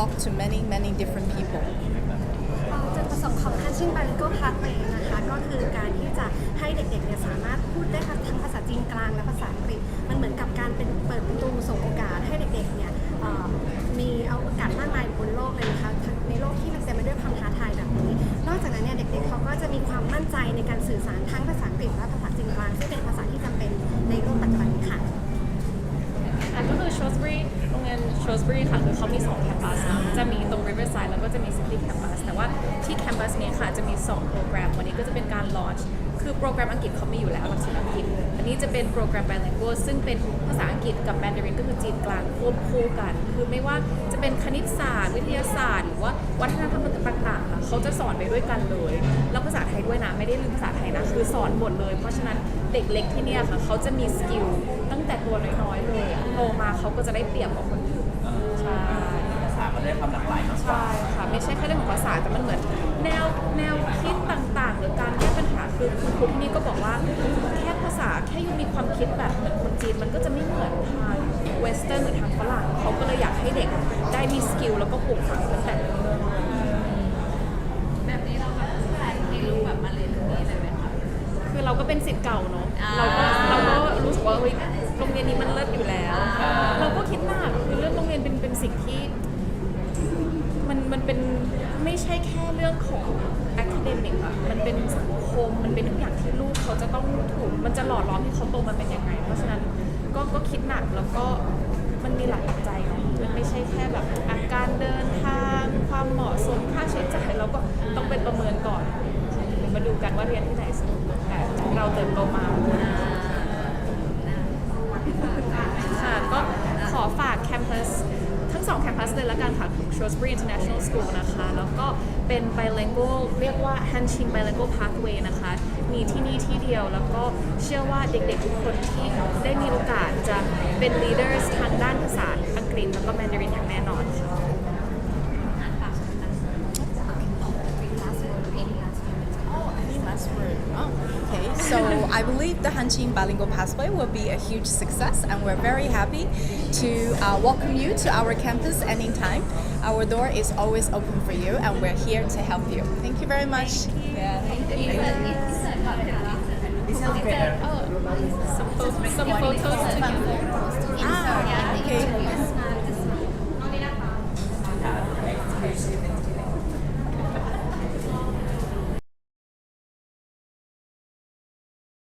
talk to many many different people จุดประสงค์ของ Hatching Bilingual Pathway นะคะ ก็คือการที่จะให้เด็กๆเนี่ยสามารถพูดได้ทั้งภาษาจีนกลางและภาษาอังกฤษ มันเหมือนกับการเป็นเปิดประตูส่งโอกาสให้เด็กๆเนี่ยมีเอาโอกาสมากมายบนโลกเลยนะคะ ในโลกที่มันเต็มไปด้วยความท้าทายแบบนี้ นอกจากนั้นเนี่ยเด็กๆเขาก็จะมีความมั่นใจในการสื่อสารทั้ง อะก็คือ Shrewsbury โรงเรียน Shrewsbury ค่ะคือเขามี2แคมปัสจะมีตรง Riverside แล้วก็จะมี City Campus แต่ว่าที่แคมปัสนี้ค่ะจะมี 2 โปรแกรม วันนี้ก็จะเป็นการ launch คือโปรแกรมอังกฤษเขามีอยู่แล้วหลักสูตรอังกฤษ อันนี้จะเป็นโปรแกรม bilingual ซึ่งเป็นภาษาอังกฤษกับ Mandarin ก็คือจีนกลางควบคู่กัน คือไม่ว่าจะเป็นคณิตศาสตร์ วิทยาศาสตร์ หรือว่าวัฒนธรรมต่างๆค่ะเขาจะสอนไปด้วยกันเลย แล้วภาษาไทยด้วยนะไม่ได้ลืมภาษาไทยนะคือสอนหมดเลย เพราะฉะนั้นเด็กเล็กที่เนี่ยค่ะเขาจะมีสกิลตั้งแต่ตัวน้อยๆเลยอะโตมาเขาก็จะได้เปรียบกว่าคนอื่นใช่ภาษามันได้ความหลากหลายมากกว่า ใช่ค่ะไม่ใช่แค่เรื่องของภาษาแต่มันเหมือนแนวแนวคิดต่างๆ หรือการแก้ปัญหาคือคุณครูที่นี่ก็บอกว่าแค่ภา ษาแค่ยูมีความคิดแบบเหมือนคนจีน มันก็จะไม่เหมือนทางเวสเทิร์นหรือทางฝรั่งเขาก็เลยอยากให้เด็กได้มีสกิลแล้วก็ปลูกฝังตั้งแต่เนิ่นๆแบบนี้เราแบบให้ลูกแบบมาเรียนที่นี่เลยไหมคะคือเราก็เป็นสิทธิ์เก่าเนาะเราก็เราก็รู้สึกว่าเฮ้ยโรงเรียนนี้มันเลิศอยู่แล้ว เราก็คิดหนักคือเรื่องโรงเรียนเป็นเป็นสิ่งที่ มันมันเป็นไม่ใช่แค่เรื่องของ academic อะมันเป็นสังคมมันเป็นทุกอย่างที่ลูกเขาจะต้องถูกมันจะหล่อล้อมให้เขาโตมาเป็นยังไง เพราะฉะนั้นก็ก็คิดหนักแล้วก็มันมีหลายปัจจัยเนาะมันไม่ใช่แค่แบบอาการเดินทางความเหมาะสมค่าใช้จ่ายเราก็ต้องเป็นประเมินก่อนมาดูกันว่าเรียนที่ไหนสนุกแต่เราเติบโตมา สองแคมปัสเลยละกันค่ะของ Shrewsbury International School นะคะ แล้วก็เป็น bilingual เรียกว่า Hanshin Bilingual Pathway นะคะ มีที่นี่ที่เดียว แล้วก็เชื่อว่าเด็กๆทุกคนที่ได้มีโอกาสจะเป็น leaders ทางด้านภาษาอังกฤษแล้วก็ Mandarin อย่างแน่นอนค่ะ Oh, any last word? Oh, okay. So I believe the Hanshin Bilingual Pathway will be a huge success, and we're very happy to uh, welcome you to our campus anytime. Our door is always open for you, and we're here to help you. Thank you very much. Yeah, thank you. some photos, some photos together. Ah, okay.